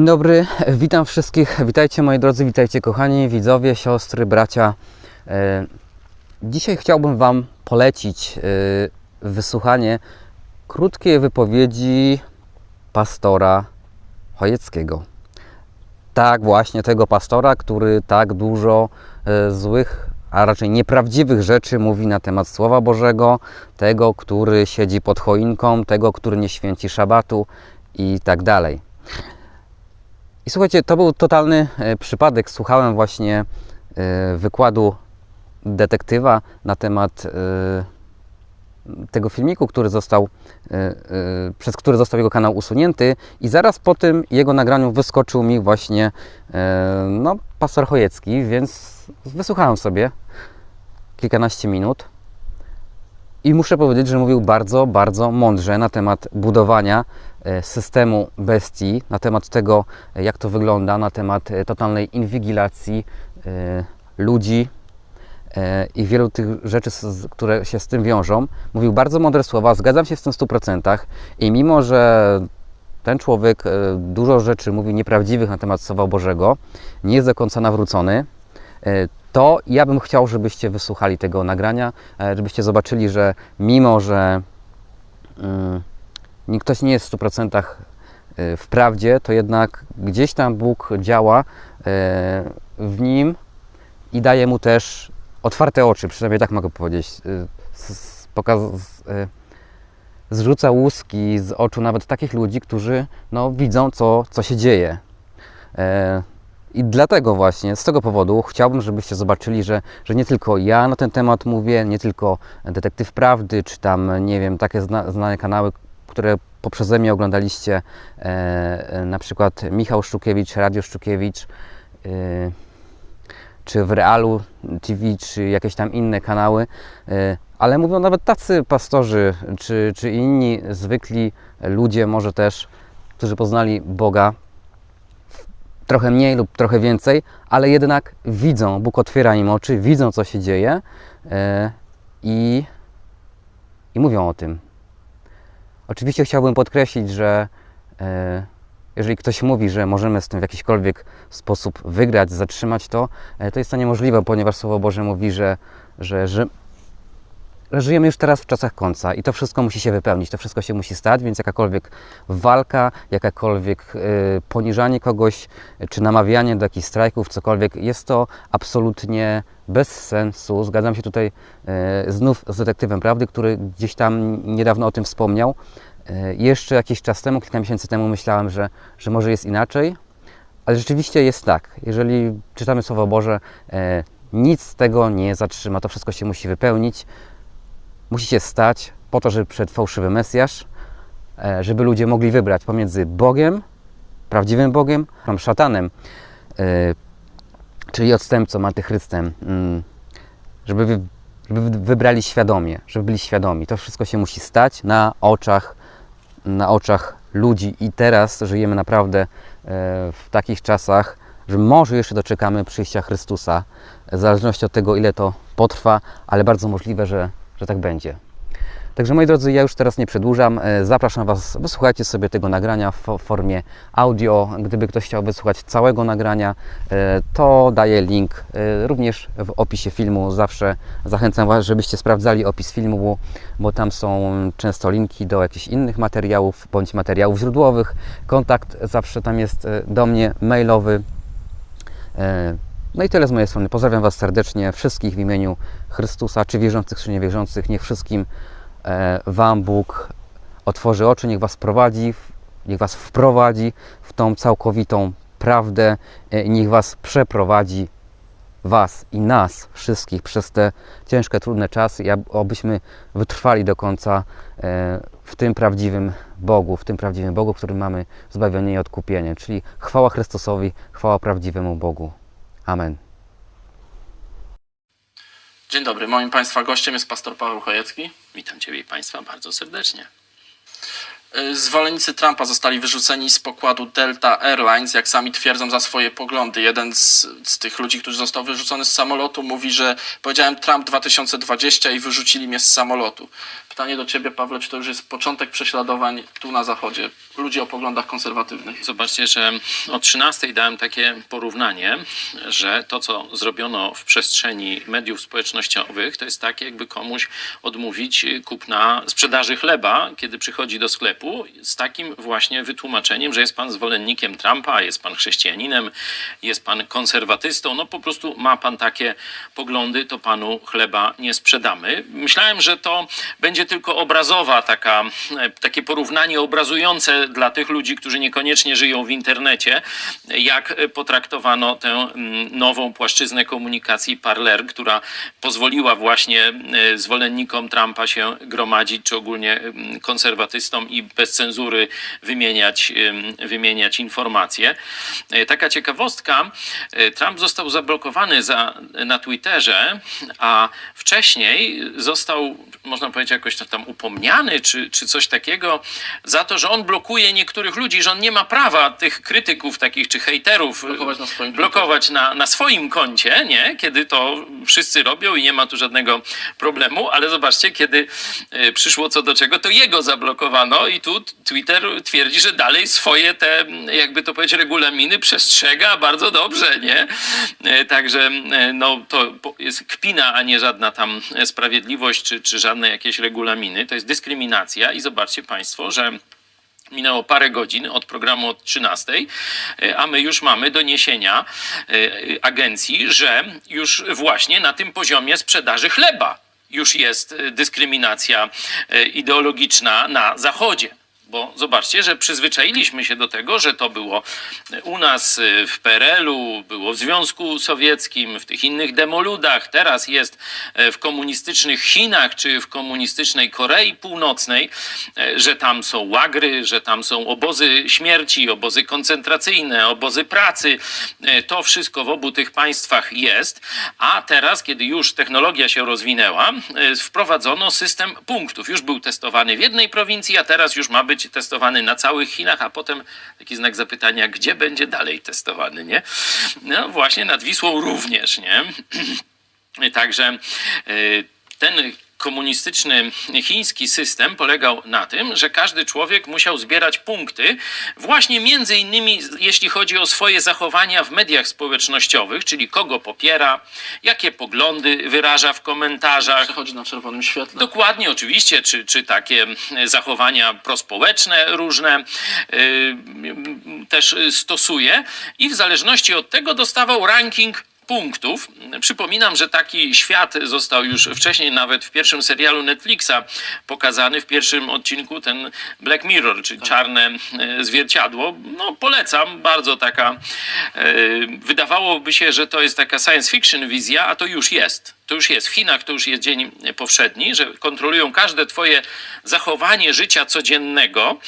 Dzień dobry, witam wszystkich. Witajcie moi drodzy, witajcie kochani widzowie, siostry, bracia. E, Dzisiaj chciałbym Wam polecić e, wysłuchanie krótkiej wypowiedzi pastora Chojeckiego. Tak, właśnie tego pastora, który tak dużo e, złych, a raczej nieprawdziwych rzeczy mówi na temat Słowa Bożego, tego, który siedzi pod choinką, tego, który nie święci szabatu i tak dalej. I słuchajcie, to był totalny e, przypadek. Słuchałem właśnie e, wykładu detektywa na temat e, tego filmiku, który został, przez który został jego kanał usunięty. I zaraz po tym jego nagraniu wyskoczył mi właśnie no, pastor Chojecki, więc wysłuchałem sobie. Kilkanaście minut i muszę powiedzieć, że mówił bardzo, bardzo mądrze na temat budowania e, systemu bestii, na temat tego, e, jak to wygląda, na temat e, totalnej inwigilacji ludzi i wielu tych rzeczy, które się z tym wiążą. Mówił bardzo mądre słowa, zgadzam się z tym w 100% i mimo, że ten człowiek dużo rzeczy mówi nieprawdziwych na temat Słowa Bożego, nie jest do końca nawrócony, to ja bym chciał, żebyście wysłuchali tego nagrania, e, żebyście zobaczyli, że mimo, że nie- ktoś nie jest w 100% e, w prawdzie, to jednak gdzieś tam Bóg działa e, w nim i daje mu też otwarte oczy, przynajmniej tak mogę powiedzieć. E, Pokaz, e, zrzuca łuski z oczu nawet takich ludzi, którzy no, widzą, co, co się dzieje. I dlatego właśnie, z tego powodu chciałbym, żebyście zobaczyli, że, że nie tylko ja na ten temat mówię, nie tylko Detektyw Prawdy, czy tam, nie wiem, takie zna, znane kanały, które poprzeze mnie oglądaliście, e, e, na przykład Michał Szczukiewicz, Radio Szczukiewicz, e, czy w Realu TV, czy jakieś tam inne kanały, e, ale mówią nawet tacy pastorzy, czy, czy inni zwykli ludzie, może też, którzy poznali Boga, trochę mniej lub trochę więcej, ale jednak widzą, Bóg otwiera im oczy, widzą co się dzieje e, i, i mówią o tym. Oczywiście chciałbym podkreślić, że e, jeżeli ktoś mówi, że możemy z tym w jakikolwiek sposób wygrać, zatrzymać to, e, to jest to niemożliwe, ponieważ Słowo Boże mówi, że, że, że, że żyjemy już teraz w czasach końca i to wszystko musi się wypełnić, to wszystko się musi stać, więc jakakolwiek walka, jakakolwiek e, poniżanie kogoś, czy namawianie do jakichś strajków, cokolwiek, jest to absolutnie bez sensu. Zgadzam się tutaj e, znów z detektywem prawdy, który gdzieś tam niedawno o tym wspomniał. E, Jeszcze jakiś czas temu, kilka miesięcy temu myślałem, że, że może jest inaczej, ale rzeczywiście jest tak. Jeżeli czytamy Słowo Boże, nic z tego nie zatrzyma. To wszystko się musi wypełnić. Musi się stać po to, żeby przed fałszywy Mesjasz, e, żeby ludzie mogli wybrać pomiędzy Bogiem, prawdziwym Bogiem, tam szatanem, e, czyli odstępcą, antychrystem, mm, żeby, żeby wy- wybrali świadomie, żeby byli świadomi. To wszystko się musi stać na oczach, na oczach ludzi i teraz żyjemy naprawdę e, w takich czasach, że może jeszcze doczekamy przyjścia Chrystusa, w zależności od tego, ile to potrwa, ale bardzo możliwe, że, że tak będzie. Także moi drodzy, ja już teraz nie przedłużam. E, Zapraszam Was, wysłuchajcie sobie tego nagrania w fo- formie audio. Gdyby ktoś chciał wysłuchać całego nagrania, e, to daję link e, również w opisie filmu. Zawsze zachęcam Was, żebyście sprawdzali opis filmu, bo, tam są często linki do jakichś innych materiałów bądź materiałów źródłowych. Kontakt zawsze tam jest do mnie mailowy. No i tyle z mojej strony. Pozdrawiam Was serdecznie, wszystkich w imieniu Chrystusa, czy wierzących, czy niewierzących. Niech wszystkim e, Wam Bóg otworzy oczy, niech Was prowadzi, niech Was wprowadzi w tą całkowitą prawdę e, niech Was przeprowadzi, Was i nas wszystkich przez te ciężkie, trudne czasy abyśmy wytrwali do końca e, w tym prawdziwym Bogu, w tym prawdziwym Bogu, w którym mamy zbawienie i odkupienie. Czyli chwała Chrystusowi, chwała prawdziwemu Bogu. Amen. Dzień dobry, moim Państwa gościem jest pastor Paweł Chojecki. Witam Ciebie i Państwa bardzo serdecznie. Y, Zwolennicy Trumpa zostali wyrzuceni z pokładu Delta Airlines, jak sami twierdzą, za swoje poglądy. Jeden z, z tych ludzi, który został wyrzucony z samolotu, mówi, że powiedziałem Trump 2020 i wyrzucili mnie z samolotu. Pytanie do ciebie, Pawle, czy to już jest początek prześladowań tu na Zachodzie? Ludzi o poglądach konserwatywnych. Zobaczcie, że o 13 dałem takie porównanie, że to, co zrobiono w przestrzeni mediów społecznościowych, to jest tak, jakby komuś odmówić kupna sprzedaży chleba, kiedy przychodzi do sklepu, z takim właśnie wytłumaczeniem, że jest pan zwolennikiem Trumpa, jest pan chrześcijaninem, jest pan konserwatystą, no po prostu ma pan takie poglądy, to panu chleba nie sprzedamy. Myślałem, że to będzie tylko obrazowa taka, e, takie porównanie obrazujące dla tych ludzi, którzy niekoniecznie żyją w internecie, jak potraktowano tę mm, nową płaszczyznę komunikacji Parler, która pozwoliła właśnie e, zwolennikom Trumpa się gromadzić, czy ogólnie mm, konserwatystom i bez cenzury wymieniać, wymieniać informacje. E, Taka ciekawostka, Trump został zablokowany za, na Twitterze, a wcześniej został, można powiedzieć, jakoś tam upomniany, czy, czy coś takiego, za to, że on blokuje niektórych ludzi, że on nie ma prawa tych krytyków takich, czy hejterów Blokować na swoim blokować na, na swoim koncie, nie? Kiedy to wszyscy robią i nie ma tu żadnego problemu, ale zobaczcie, kiedy e, przyszło co do czego, to jego zablokowano i tu Twitter twierdzi, że dalej swoje te, jakby to powiedzieć, regulaminy przestrzega bardzo dobrze, nie? E, Także no, to jest kpina, a nie żadna tam sprawiedliwość, czy, czy żadne jakieś regulaminy. To jest dyskryminacja i zobaczcie Państwo, że Minęło parę godzin od programu od 13, e, a my już mamy doniesienia e, agencji, że już właśnie na tym poziomie sprzedaży chleba już jest e, dyskryminacja ideologiczna na Zachodzie. Bo zobaczcie, że przyzwyczailiśmy się do tego, że to było u nas y, w PRL-u, było w Związku Sowieckim, w tych innych demoludach, teraz jest e, w komunistycznych Chinach czy w komunistycznej Korei Północnej, e, że tam są łagry, że tam są obozy śmierci, obozy koncentracyjne, obozy pracy. To wszystko w obu tych państwach jest, a teraz, kiedy już technologia się rozwinęła, wprowadzono system punktów. Już był testowany w jednej prowincji, a teraz już ma być testowany na całych Chinach, a potem taki znak zapytania, gdzie będzie dalej testowany, nie? No właśnie nad Wisłą również, nie? Także y, ten komunistyczny chiński system polegał na tym, że każdy człowiek musiał zbierać punkty właśnie między innymi jeśli chodzi o swoje zachowania w mediach społecznościowych, czyli kogo popiera, jakie poglądy wyraża w komentarzach, Przechodzi na czerwonym świetle. Dokładnie, oczywiście, czy, czy takie zachowania prospołeczne różne y, też stosuje i w zależności od tego dostawał ranking punktów. Przypominam, że taki świat został już wcześniej, nawet w pierwszym serialu Netflixa pokazany, w pierwszym odcinku ten Black Mirror, czyli czarne e, zwierciadło. No polecam, bardzo taka, e, wydawałoby się, że to jest taka science fiction wizja, a to już jest. To już jest. W Chinach to już jest dzień powszedni, że kontrolują każde twoje zachowanie życia codziennego.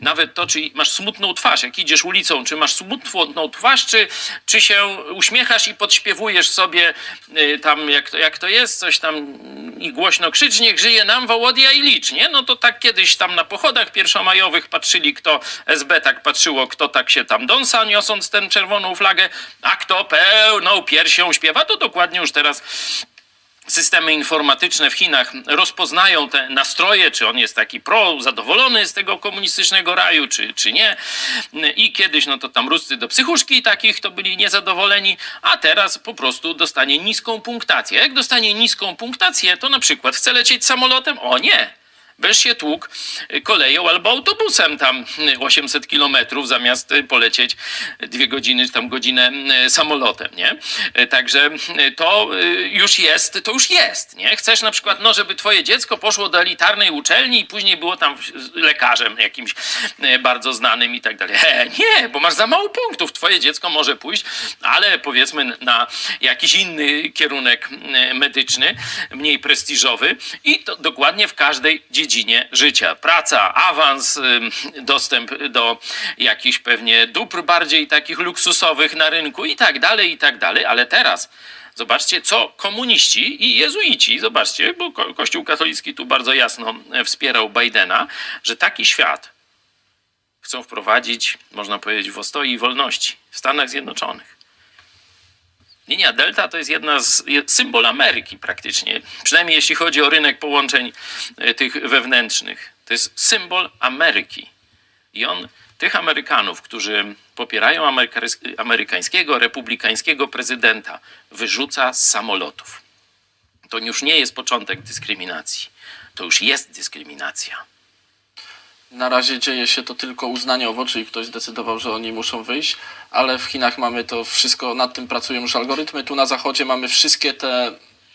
Nawet to, czy masz smutną twarz, jak idziesz ulicą, czy masz smutną twarz, czy, czy się uśmiechasz i podśpiewujesz sobie y, tam, jak to, jak to jest, coś tam i głośno krzycz, niech żyje nam Wołodia i licz, nie? No to tak kiedyś tam na pochodach pierwszomajowych patrzyli, kto SB tak patrzyło, kto tak się tam dąsa, niosąc tę czerwoną flagę, a kto pełną piersią śpiewa, to dokładnie już teraz systemy informatyczne w Chinach rozpoznają te nastroje, czy on jest taki pro, zadowolony z tego komunistycznego raju, czy, czy nie. I kiedyś, no to tam ruscy do psychuszki takich to byli niezadowoleni, a teraz po prostu dostanie niską punktację. Jak dostanie niską punktację, to na przykład chce lecieć samolotem? O nie! Będziesz się tłukł koleją albo autobusem tam 800 kilometrów zamiast polecieć dwie godziny czy tam godzinę samolotem, nie? Także to już jest, to już jest, nie? Chcesz na przykład, no żeby twoje dziecko poszło do elitarnej uczelni i później było tam lekarzem jakimś bardzo znanym i tak dalej. He, nie, bo masz za mało punktów. Twoje dziecko może pójść, ale powiedzmy na jakiś inny kierunek medyczny, mniej prestiżowy i to dokładnie w każdej dziedzinie życia. Praca, awans, dostęp do jakichś pewnie dóbr bardziej takich luksusowych na rynku i tak dalej, i tak dalej, ale teraz Zobaczcie, co komuniści i jezuici, zobaczcie, bo ko- Kościół katolicki tu bardzo jasno e, wspierał Bidena, że taki świat chcą wprowadzić, można powiedzieć, w ostoi wolności w Stanach Zjednoczonych. Linia Delta to jest jedna z symbol Ameryki praktycznie, przynajmniej jeśli chodzi o rynek połączeń e, tych wewnętrznych. To jest symbol Ameryki. I on tych Amerykanów, którzy popierają amerykańs- amerykańskiego, republikańskiego prezydenta, wyrzuca z samolotów. To już nie jest początek dyskryminacji. To już jest dyskryminacja. Na razie dzieje się to tylko uznaniowo, czyli ktoś zdecydował, że oni muszą wyjść, ale w Chinach mamy to wszystko, nad tym pracują już algorytmy. Tu na zachodzie mamy wszystkie te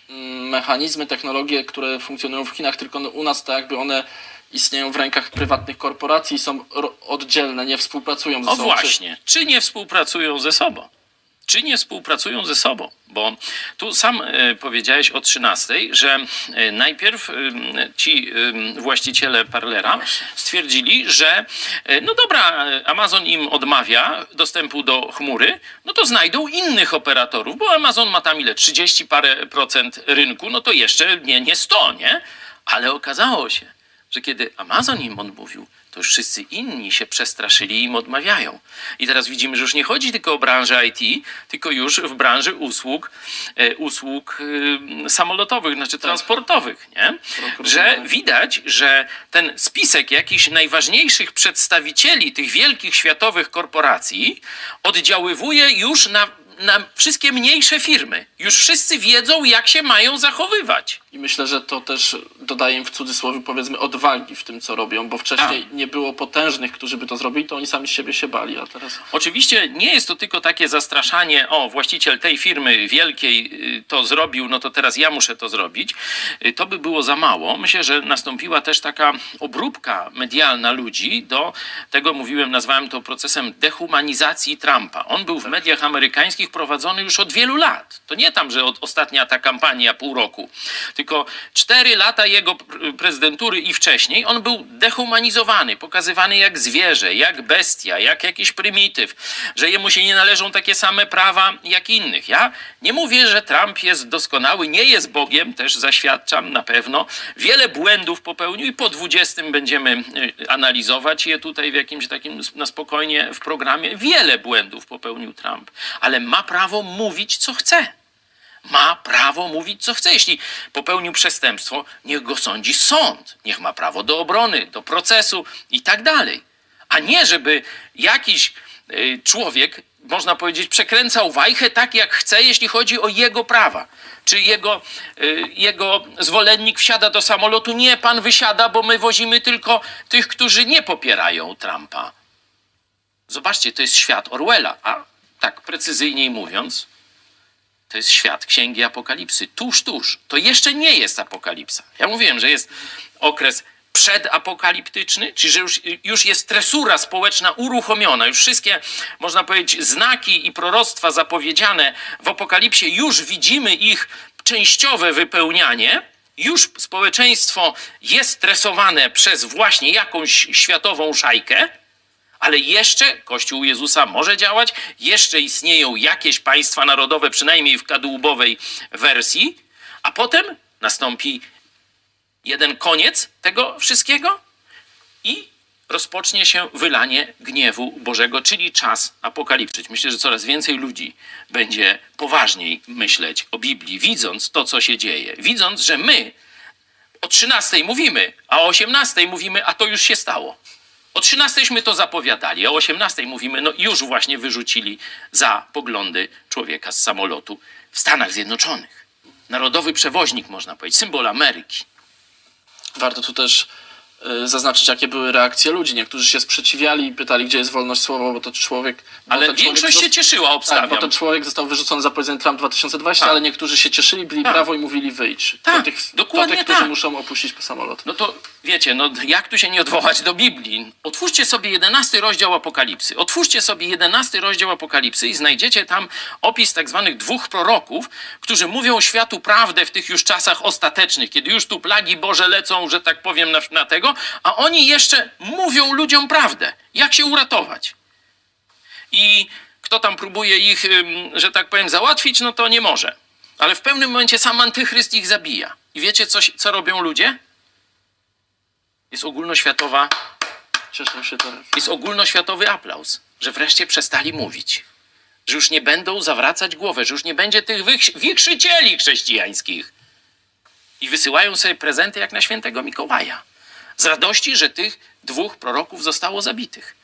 mm, mechanizmy, technologie, które funkcjonują w Chinach, tylko u nas to jakby one istnieją w rękach prywatnych korporacji są oddzielne, nie współpracują ze O sobą. Czy- właśnie, czy nie współpracują ze sobą? Czy nie współpracują ze sobą? Bo tu sam e, powiedziałeś o 13, że e, najpierw e, ci właściciele Parlera stwierdzili, że no dobra, Amazon im odmawia dostępu do chmury, no to znajdą innych operatorów, bo Amazon ma tam ile? 30 parę procent rynku, no to jeszcze nie, nie 100, nie? Ale okazało się, że kiedy Amazon im odmówił, to już wszyscy inni się przestraszyli i im odmawiają. I teraz widzimy, że już nie chodzi tylko o branżę IT, tylko już w branży usług, e, usług e, samolotowych, znaczy transportowych, nie? Że widać, że ten spisek jakichś najważniejszych przedstawicieli tych wielkich światowych korporacji oddziaływuje już na, na wszystkie mniejsze firmy. Już wszyscy wiedzą, jak się mają zachowywać. I myślę, że to też dodaje im w cudzysłowie powiedzmy odwagi w tym, co robią, bo wcześniej Tak. nie było potężnych, którzy by to zrobili, to oni sami z siebie się bali, a teraz... Oczywiście nie jest to tylko takie zastraszanie, o, właściciel tej firmy wielkiej y, to zrobił, no to teraz ja muszę to zrobić. Y, To by było za mało. Myślę, że nastąpiła też taka obróbka medialna ludzi do tego, mówiłem, nazwałem to procesem dehumanizacji Trumpa. On był w mediach amerykańskich prowadzony już od wielu lat. To nie tam, że od ostatnia ta kampania pół roku, tylko cztery lata jego pr- prezydentury i wcześniej on był dehumanizowany, pokazywany jak zwierzę, jak bestia, jak jakiś prymityw, że jemu się nie należą takie same prawa jak innych. Ja nie mówię, że Trump jest doskonały, nie jest Bogiem, też zaświadczam na pewno. Wiele błędów popełnił i po 20 będziemy y, analizować je tutaj w jakimś takim na spokojnie w programie. Wiele błędów popełnił Trump, ale ma prawo mówić co chce ma prawo mówić, co chce. Jeśli popełnił przestępstwo, niech go sądzi sąd. Niech ma prawo do obrony, do procesu i tak dalej. A nie, żeby jakiś y, człowiek, można powiedzieć, przekręcał wajchę tak, jak chce, jeśli chodzi o jego prawa. Czy jego, y, jego zwolennik wsiada do samolotu? Nie, pan wysiada, bo my wozimy tylko tych, którzy nie popierają Trumpa. Zobaczcie, to jest świat Orwella. A tak precyzyjniej mówiąc, to jest świat Księgi Apokalipsy. Tuż, tuż. To jeszcze nie jest apokalipsa. Ja mówiłem, że jest okres przedapokaliptyczny, czyli że już, już jest tresura społeczna uruchomiona, już wszystkie, można powiedzieć, znaki i proroctwa zapowiedziane w apokalipsie, już widzimy ich częściowe wypełnianie. Już społeczeństwo jest stresowane przez właśnie jakąś światową szajkę, ale jeszcze Kościół Jezusa może działać, jeszcze istnieją jakieś państwa narodowe, przynajmniej w kadłubowej wersji, a potem nastąpi jeden koniec tego wszystkiego i rozpocznie się wylanie gniewu Bożego, czyli czas apokalipsy. Myślę, że coraz więcej ludzi będzie poważniej myśleć o Biblii, widząc to, co się dzieje, widząc, że my o 13 mówimy, a o 18 mówimy, a to już się stało. O 13 to zapowiadali, o 18 mówimy, no już właśnie wyrzucili za poglądy człowieka z samolotu w Stanach Zjednoczonych. Narodowy przewoźnik, można powiedzieć, symbol Ameryki. Warto tu też y, zaznaczyć, jakie były reakcje ludzi. Niektórzy się sprzeciwiali i pytali, gdzie jest wolność słowa, bo to człowiek... Ale ten człowiek większość się cieszyła, Tak, obstawiam. bo ten człowiek został wyrzucony za prezydent Trump 2020, Tak. ale niektórzy się cieszyli, byli Tak. brawo i mówili wyjdź. Tak, to tych, dokładnie to tych którzy tak. muszą opuścić samolot. No to wiecie, no jak tu się nie odwołać do Biblii? Otwórzcie sobie 11 rozdział Apokalipsy. Otwórzcie sobie 11 rozdział Apokalipsy i znajdziecie tam opis tak zwanych dwóch proroków, którzy mówią światu prawdę w tych już czasach ostatecznych, kiedy już tu plagi Boże lecą, że tak powiem, na, na tego, a oni jeszcze mówią ludziom prawdę. Jak się uratować? I kto tam próbuje ich, że tak powiem, załatwić, no to nie może. Ale w pewnym momencie sam antychryst ich zabija. I wiecie, co, co robią ludzie? Jest ogólnoświatowa, Cieszę się teraz. jest ogólnoświatowy aplauz, że wreszcie przestali mówić. że już nie będą zawracać głowę, że już nie będzie tych wichrzycieli chrześcijańskich. I wysyłają sobie prezenty jak na świętego Mikołaja. Z radości, że tych dwóch proroków zostało zabitych.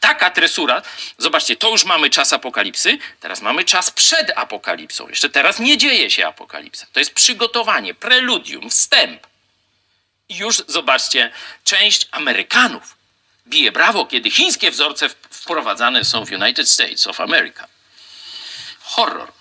Taka tresura, zobaczcie, to już mamy czas apokalipsy, teraz mamy czas przed apokalipsą. Jeszcze teraz nie dzieje się apokalipsa. To jest przygotowanie, preludium, wstęp. Już zobaczcie, część Amerykanów bije brawo, kiedy chińskie wzorce wprowadzane są w United States of America. Horror.